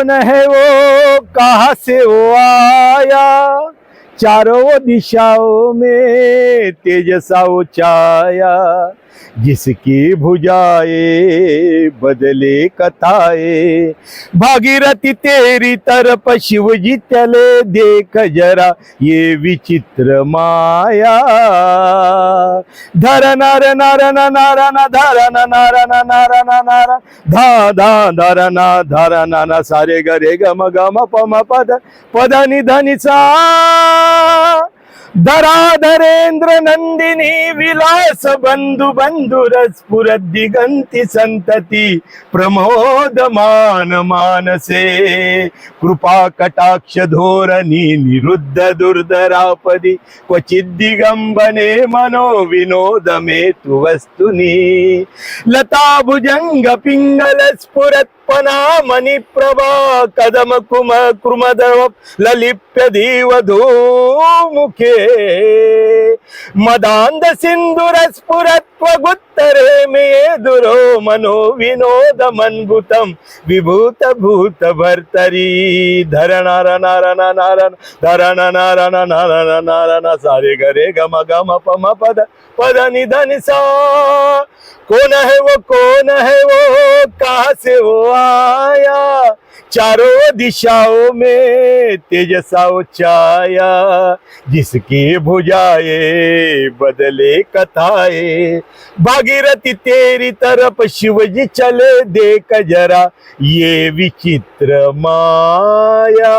कौन है वो कहाँ से वो आया चारों दिशाओं में तेजसा छाया जिसकी भुजाए बदले कथाए। भागीरथी तेरी तरफ़ शिव जी चले, देख जरा ये विचित्र माया। धर नर नर न नार न धर न नार न नार न नार धा धा धर न सारे गरे गम गम, पम, पद पद नि धनि सा। ಧರಾಧರೇಂದ್ರ ನಂದಿನಿ ವಿಲಾಸ ಬಂಧು ಬಂಧುರ ಸ್ಫುರ ದಿಗಂತಿ ಸಂತತಿ ಪ್ರಮೋದ ಮಾನ ಮಾನಸೆ ಕೃಪಾ ಕಟಾಕ್ಷ ಧೋರಣಿ ನಿರುದ್ಧ ದುರ್ಧರಾಪದಿ ಕ್ವಚಿದ್ದಿಗಂಬನೆ ಮನೋ ವಿನೋದ ಮೇತು ವಸ್ತುನಿ ಲತಾ ಭುಜಂಗ ಪಿಂಗಲ ಸ್ಫುರತ್ स्फुरत मणि प्रभा कदम कुम कृमदव ललिप्य धीवधू मुखे मदांध सिंधुर स्फुरत्व गुत्तरे मे दुरो मनो विनोद मन्भुतं विभूत भूत भर्तरी धर नार नार नार धर नार नार नार सारे गरे गम गम पम पद पद निधन सा कौन है वो कौन है वो कहाँ से हो आया। चारों दिशाओं में तेजसा छाया जिसकी भुजाए बदले कथाए। भागीरथी, तेरी तरफ़ शिवजी चले देख जरा। ये विचित्र माया।